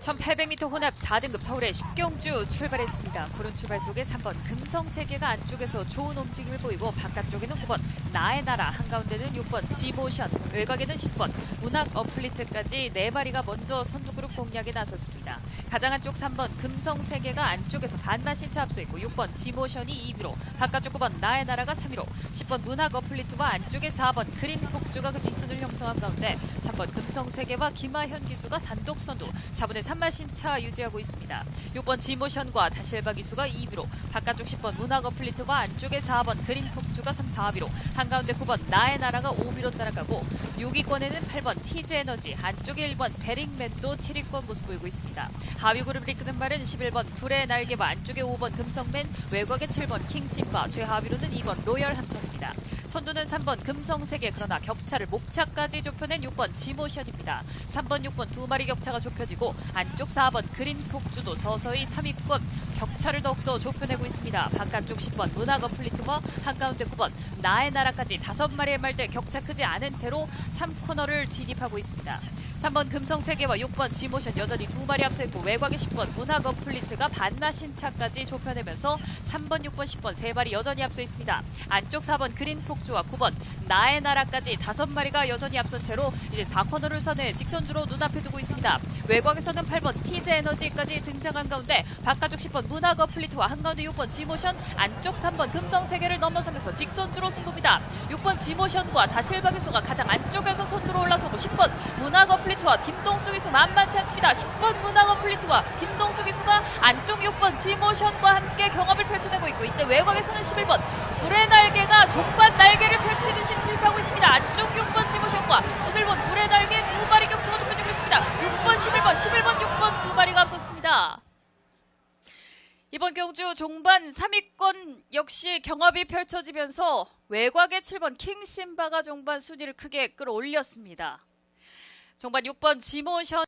1800m 혼합 4등급 서울의 십경주 출발했습니다. 구름 출발 속에 3번 금성세계가 안쪽에서 좋은 움직임을 보이고 바깥쪽에는 9번 나의 나라 한가운데는 6번 지모션 외곽에는 10번 문학 어플리트까지 4마리가 먼저 선두그룹 공략에 나섰습니다. 가장 안쪽 3번 금성세계가 안쪽에서 반마신차 앞서있고 6번 지모션이 2위로 바깥쪽 9번 나의 나라가 3위로 10번 문학 어플리트와 안쪽에 4번 그린 폭주가 그 뒷선을 형성한 가운데 3번 금성세계와 김하현 기수가 단독 선두 4번의 산마신차 유지하고 있습니다. 6번 지모션과 다실바 기수가 2위로 바깥쪽 10번 문학 어 플리트와 안쪽에 4번 그린 폭주가 3, 4위로 한가운데 9번 나의 나라가 5위로 따라가고 6위권에는 8번 티즈 에너지 안쪽에 1번 베링맨도 7위권 모습 보이고 있습니다. 하위 그룹을 이끄는 말은 11번 불의 날개와 안쪽에 5번 금성맨 외곽에 7번 킹심바 최하위로는 2번 로열 함성입니다. 선두는 3번 금성세계 그러나 격차를 목차까지 좁혀낸 6번 지모션입니다. 3번 6번 두 마리 격차가 좁혀지고 안쪽 4번 그린 폭주도 서서히 3위권 격차를 더욱더 좁혀내고 있습니다. 바깥쪽 10번 문학 어플리트와 한가운데 9번 나의 나라까지 5마리의 말들 격차 크지 않은 채로 3코너를 진입하고 있습니다. 3번 금성세계와 6번 지모션 여전히 두 마리 앞서 있고 외곽에 10번 문학 어플리트가 반마신차까지 좁혀내면서 3번, 6번, 10번 세 마리 여전히 앞서 있습니다. 안쪽 4번 그린 폭주와 9번 나의 나라까지 다섯 마리가 여전히 앞선 채로 이제 4코너를 선해 직선주로 눈앞에 두고 있습니다. 외곽에서는 8번 티즈 에너지까지 등장한 가운데 바깥쪽 10번 문학 어플리트와 한가운데 6번 지모션 안쪽 3번 금성세계를 넘어서면서 직선주로 승부입니다. 6번 지모션과 다실바 기수가 가장 안쪽에서 선두로 올라서고 10번 문학 어플리트 와 김동수 기수 만만치 않습니다. 10번 문학 어플리트와 김동수 기수가 안쪽 6번 지모션과 함께 경합을 펼쳐내고 있고 이때 외곽에서는 11번 불의 날개가 종반 날개를 펼치듯이 수입하고 있습니다. 안쪽 6번 지모션과 11번 불의 날개 두 마리 격차가 좁혀지고 있습니다. 6번 11번 11번 6번 두 마리가 앞섰습니다. 이번 경주 종반 3위권 역시 경합이 펼쳐지면서 외곽의 7번 킹심바가 종반 순위를 크게 끌어올렸습니다. 종반 6번 지모션